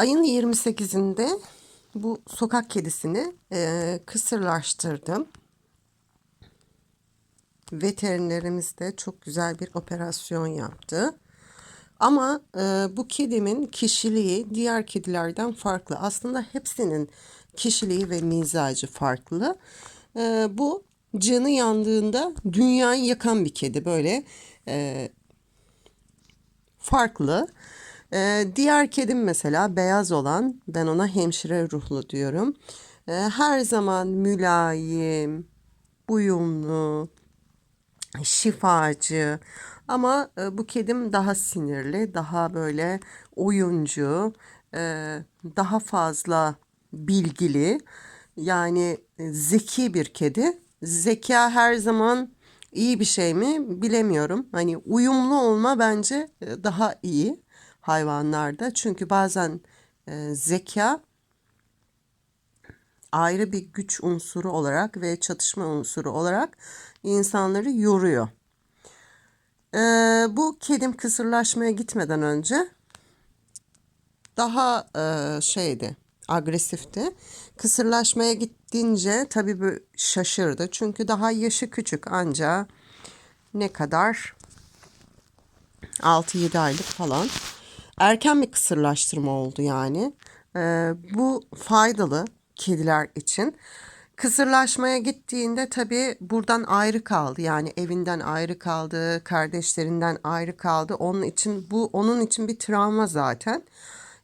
Ayın 28'inde bu sokak kedisini e, kısırlaştırdım. Veterinerimiz de çok güzel bir operasyon yaptı. Ama e, bu kedimin kişiliği diğer kedilerden farklı. Aslında hepsinin kişiliği ve mizacı farklı. E, bu canı yandığında dünyayı yakan bir kedi. Böyle e, farklı. Ee, diğer kedim mesela beyaz olan ben ona hemşire ruhlu diyorum. Ee, her zaman mülayim, uyumlu, şifacı ama e, bu kedim daha sinirli, daha böyle oyuncu, e, daha fazla bilgili. Yani e, zeki bir kedi. Zeka her zaman iyi bir şey mi bilemiyorum. Hani uyumlu olma bence e, daha iyi hayvanlarda. Çünkü bazen e, zeka ayrı bir güç unsuru olarak ve çatışma unsuru olarak insanları yoruyor. E, bu kedim kısırlaşmaya gitmeden önce daha e, şeydi agresifti. Kısırlaşmaya gittiğince tabii böyle şaşırdı. Çünkü daha yaşı küçük anca ne kadar 6-7 aylık falan. Erken bir kısırlaştırma oldu yani. Ee, bu faydalı kediler için. Kısırlaşmaya gittiğinde tabii buradan ayrı kaldı. Yani evinden ayrı kaldı, kardeşlerinden ayrı kaldı. Onun için bu onun için bir travma zaten.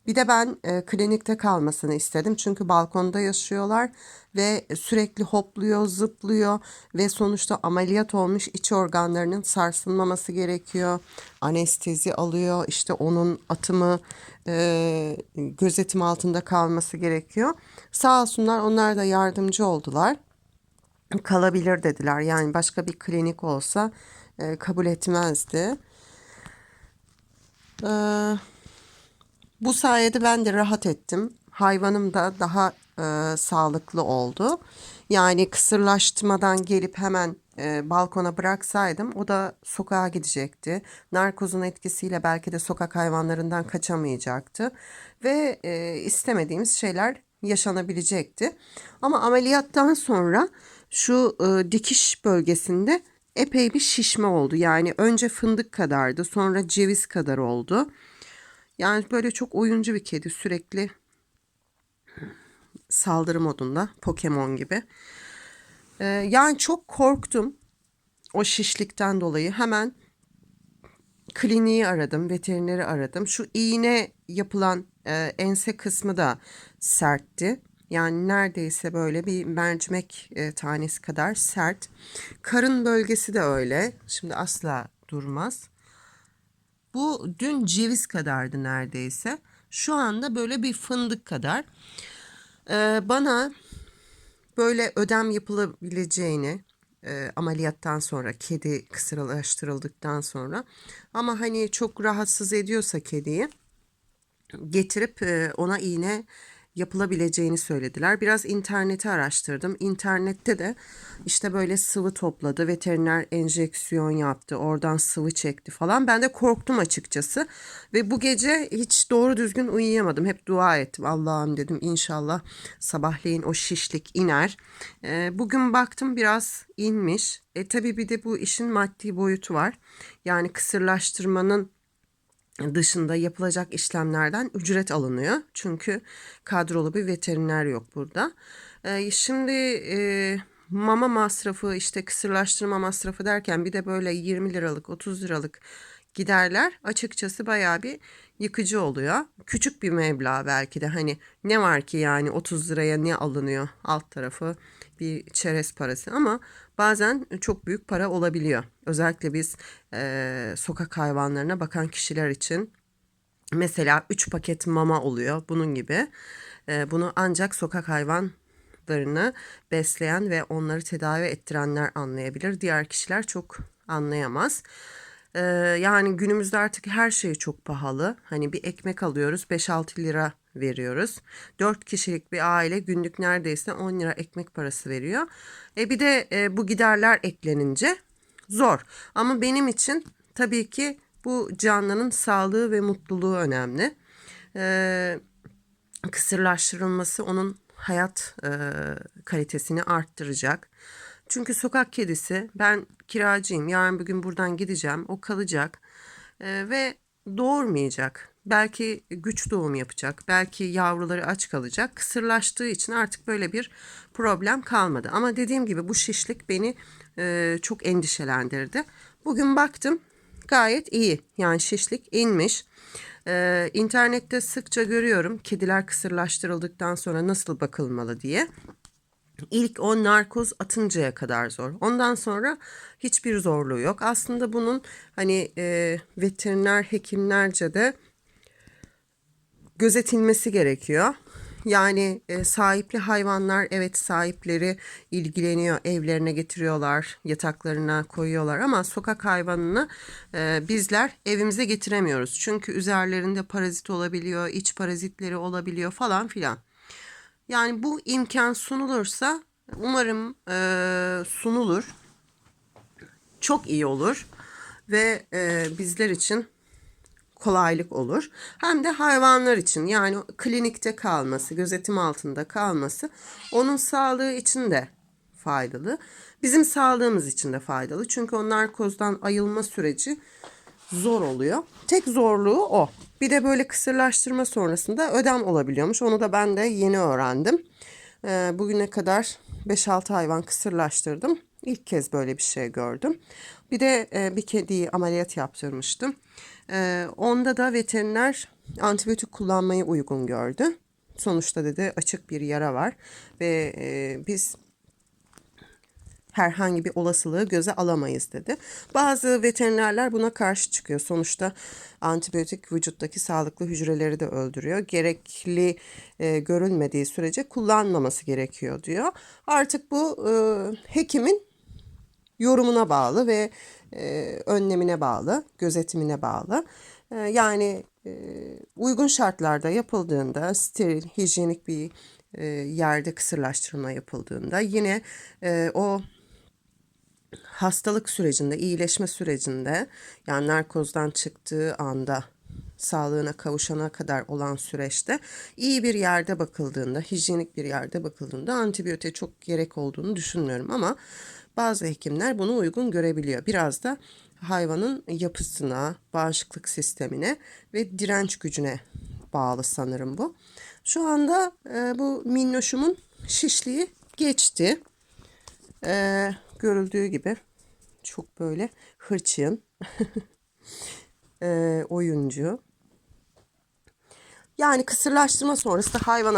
Bir de ben e, klinikte kalmasını istedim. Çünkü balkonda yaşıyorlar ve sürekli hopluyor, zıplıyor ve sonuçta ameliyat olmuş iç organlarının sarsılmaması gerekiyor. Anestezi alıyor. İşte onun atımı e, gözetim altında kalması gerekiyor. Sağ olsunlar onlar da yardımcı oldular. Kalabilir dediler. Yani başka bir klinik olsa e, kabul etmezdi. Eee bu sayede ben de rahat ettim. Hayvanım da daha e, sağlıklı oldu. Yani kısırlaştırmadan gelip hemen e, balkona bıraksaydım o da sokağa gidecekti. Narkozun etkisiyle belki de sokak hayvanlarından kaçamayacaktı. Ve e, istemediğimiz şeyler yaşanabilecekti. Ama ameliyattan sonra şu e, dikiş bölgesinde epey bir şişme oldu. Yani önce fındık kadardı sonra ceviz kadar oldu. Yani böyle çok oyuncu bir kedi sürekli saldırı modunda Pokemon gibi. Ee, yani çok korktum o şişlikten dolayı hemen kliniği aradım, veterineri aradım. Şu iğne yapılan e, ense kısmı da sertti. Yani neredeyse böyle bir mercimek e, tanesi kadar sert. Karın bölgesi de öyle. Şimdi asla durmaz. Bu dün ceviz kadardı neredeyse. Şu anda böyle bir fındık kadar. Ee, bana böyle ödem yapılabileceğini e, ameliyattan sonra kedi kısırlaştırıldıktan sonra ama hani çok rahatsız ediyorsa kediyi getirip e, ona iğne yapılabileceğini söylediler. Biraz interneti araştırdım. İnternette de işte böyle sıvı topladı. Veteriner enjeksiyon yaptı. Oradan sıvı çekti falan. Ben de korktum açıkçası. Ve bu gece hiç doğru düzgün uyuyamadım. Hep dua ettim. Allah'ım dedim inşallah sabahleyin o şişlik iner. E, bugün baktım biraz inmiş. E tabii bir de bu işin maddi boyutu var. Yani kısırlaştırmanın dışında yapılacak işlemlerden ücret alınıyor. Çünkü kadrolu bir veteriner yok burada. Ee, şimdi e, mama masrafı işte kısırlaştırma masrafı derken bir de böyle 20 liralık 30 liralık giderler açıkçası bayağı bir yıkıcı oluyor. Küçük bir meblağ belki de hani ne var ki yani 30 liraya ne alınıyor alt tarafı bir çerez parası ama bazen çok büyük para olabiliyor. Özellikle biz e, sokak hayvanlarına bakan kişiler için mesela 3 paket mama oluyor bunun gibi. E, bunu ancak sokak hayvanlarını besleyen ve onları tedavi ettirenler anlayabilir. Diğer kişiler çok anlayamaz. Ee, yani günümüzde artık her şey çok pahalı. Hani bir ekmek alıyoruz 5-6 lira veriyoruz. 4 kişilik bir aile günlük neredeyse 10 lira ekmek parası veriyor. E bir de e, bu giderler eklenince zor. Ama benim için tabii ki bu canlının sağlığı ve mutluluğu önemli. Ee, kısırlaştırılması onun hayat e, kalitesini arttıracak. Çünkü sokak kedisi ben kiracıyım. Yarın bir gün buradan gideceğim. O kalacak E, ve doğurmayacak. Belki güç doğum yapacak. Belki yavruları aç kalacak. Kısırlaştığı için artık böyle bir problem kalmadı. Ama dediğim gibi bu şişlik beni e, çok endişelendirdi. Bugün baktım gayet iyi. Yani şişlik inmiş. Ee, internette sıkça görüyorum kediler kısırlaştırıldıktan sonra nasıl bakılmalı diye. İlk o narkoz atıncaya kadar zor. Ondan sonra hiçbir zorluğu yok. Aslında bunun hani e, veteriner hekimlerce de gözetilmesi gerekiyor. Yani e, sahipli hayvanlar evet sahipleri ilgileniyor, evlerine getiriyorlar, yataklarına koyuyorlar ama sokak hayvanını e, bizler evimize getiremiyoruz. Çünkü üzerlerinde parazit olabiliyor, iç parazitleri olabiliyor falan filan. Yani bu imkan sunulursa umarım e, sunulur. Çok iyi olur ve e, bizler için kolaylık olur. Hem de hayvanlar için yani klinikte kalması, gözetim altında kalması onun sağlığı için de faydalı. Bizim sağlığımız için de faydalı. Çünkü o narkozdan ayılma süreci zor oluyor. Tek zorluğu o. Bir de böyle kısırlaştırma sonrasında ödem olabiliyormuş. Onu da ben de yeni öğrendim. Ee, bugüne kadar 5-6 hayvan kısırlaştırdım. İlk kez böyle bir şey gördüm. Bir de e, bir kediyi ameliyat yaptırmıştım. E, onda da veteriner antibiyotik kullanmayı uygun gördü. Sonuçta dedi açık bir yara var ve e, biz herhangi bir olasılığı göze alamayız dedi. Bazı veterinerler buna karşı çıkıyor. Sonuçta antibiyotik vücuttaki sağlıklı hücreleri de öldürüyor. Gerekli e, görülmediği sürece kullanmaması gerekiyor diyor. Artık bu e, hekimin yorumuna bağlı ve e, önlemine bağlı, gözetimine bağlı. E, yani e, uygun şartlarda yapıldığında steril, hijyenik bir e, yerde kısırlaştırma yapıldığında yine e, o hastalık sürecinde, iyileşme sürecinde yani narkozdan çıktığı anda sağlığına kavuşana kadar olan süreçte iyi bir yerde bakıldığında, hijyenik bir yerde bakıldığında antibiyotiğe çok gerek olduğunu düşünmüyorum ama bazı hekimler bunu uygun görebiliyor. Biraz da hayvanın yapısına, bağışıklık sistemine ve direnç gücüne bağlı sanırım bu. Şu anda e, bu minnoşumun şişliği geçti. E, görüldüğü gibi çok böyle hırçın, e, oyuncu. Yani kısırlaştırma sonrası hayvana